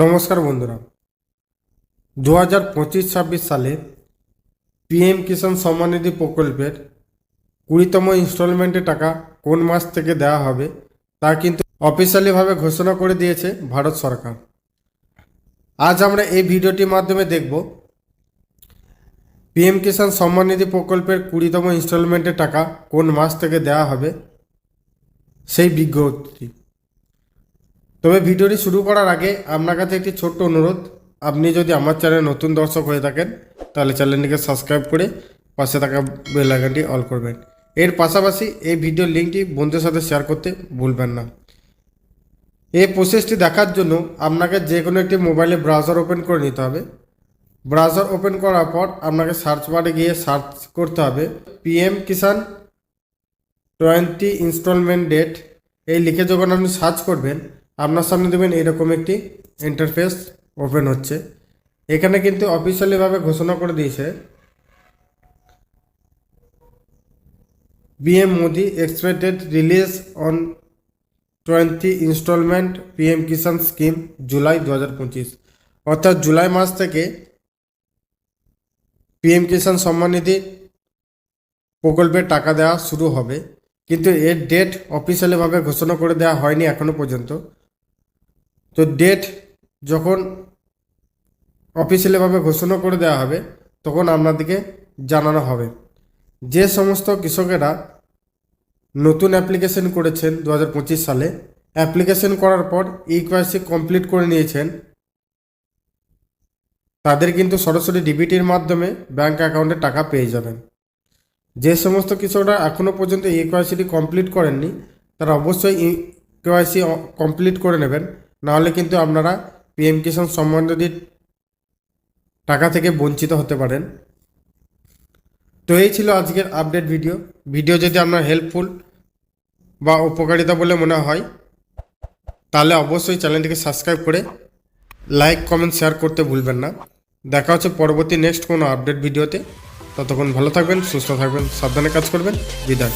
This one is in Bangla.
নমস্কার বন্ধুরা। দু হাজার পঁচিশ ছাব্বিশ সালে পিএম কিষাণ সম্মানিধি প্রকল্পের কুড়িতম ইনস্টলমেন্টের টাকা কোন মাস থেকে দেওয়া হবে, তা কিন্তু অফিসিয়ালিভাবে ঘোষণা করে দিয়েছে ভারত সরকার। আজ আমরা এই ভিডিওটির মাধ্যমে দেখব, পিএম কিষাণ সম্মানিধি প্রকল্পের কুড়িতম ইনস্টলমেন্টের টাকা কোন মাস থেকে দেওয়া হবে, সেই বিজ্ঞপ্তি। তবে ভিডিওটি শুরু করার আগে আপনার কাছে একটি ছোট্ট অনুরোধ। আপনি যদি আমার চ্যানেলে নতুন দর্শক হয়ে থাকেন, তাহলে চ্যানেলটিকে সাবস্ক্রাইব করে পাশে থাকা বেল অল করবেন। এর পাশাপাশি এই ভিডিওর লিঙ্কটি বন্ধুদের সাথে শেয়ার করতে ভুলবেন না। এই প্রসেসটি দেখার জন্য আপনাকে যে কোনো একটি মোবাইলে ব্রাউজার ওপেন করে নিতে হবে। ব্রাউজার ওপেন করার পর আপনাকে সার্চ বারে গিয়ে সার্চ করতে হবে PM Kisan twenty instalment date এই লিখে যখন আপনি সার্চ করবেন আপনার সামনে দেবেন এরকম একটি ইন্টারফেস ওপেন হচ্ছে। এখানে কিন্তু অফিসিয়ালিভাবে ঘোষণা করে দিয়েছে PM Modi expected release on twenty instalment PM Kisan scheme July দু হাজার পঁচিশ অর্থাৎ জুলাই মাস থেকে পিএম কিষাণ সম্মানিধি প্রকল্পের টাকা দেওয়া শুরু হবে। কিন্তু এর ডেট অফিসিয়ালিভাবে ঘোষণা করে দেওয়া হয়নি এখনও পর্যন্ত। তো ডেট যখন অফিসিয়ালিভাবে ঘোষণা করে দেওয়া হবে, তখন আপনাদেরকে জানানো হবে। যে সমস্ত কৃষকেরা নতুন অ্যাপ্লিকেশন করেছেন দু হাজার পঁচিশ সালে অ্যাপ্লিকেশন করার পর ইকোয়াইসি কমপ্লিট করে নিয়েছেন, তাদের কিন্তু সরাসরি ডিবিটির মাধ্যমে ব্যাঙ্ক অ্যাকাউন্টে টাকা পেয়ে যাবেন। যে সমস্ত কৃষকরা এখনও পর্যন্ত ই কেওয়াইসিটি কমপ্লিট করেননি, তারা অবশ্যই ই কেওয়াইসি কমপ্লিট করে নেবেন। নাহলে কিন্তু আপনারা পিএম কিষাণ সম্মান নিধির টাকা থেকে বঞ্চিত হতে পারেন। তো এই ছিল আজকের আপডেট ভিডিও ভিডিও যদি আপনার হেল্পফুল বা উপকারিতা বলে মনে হয়, তাহলে অবশ্যই চ্যানেলটিকে সাবস্ক্রাইব করে লাইক কমেন্ট শেয়ার করতে ভুলবেন না। দেখা হচ্ছে পরবর্তী নেক্সট কোনো আপডেট ভিডিওতে ততক্ষণ ভালো থাকবেন, সুস্থ থাকবেন, সাবধানে কাজ করবেন। বিদায়।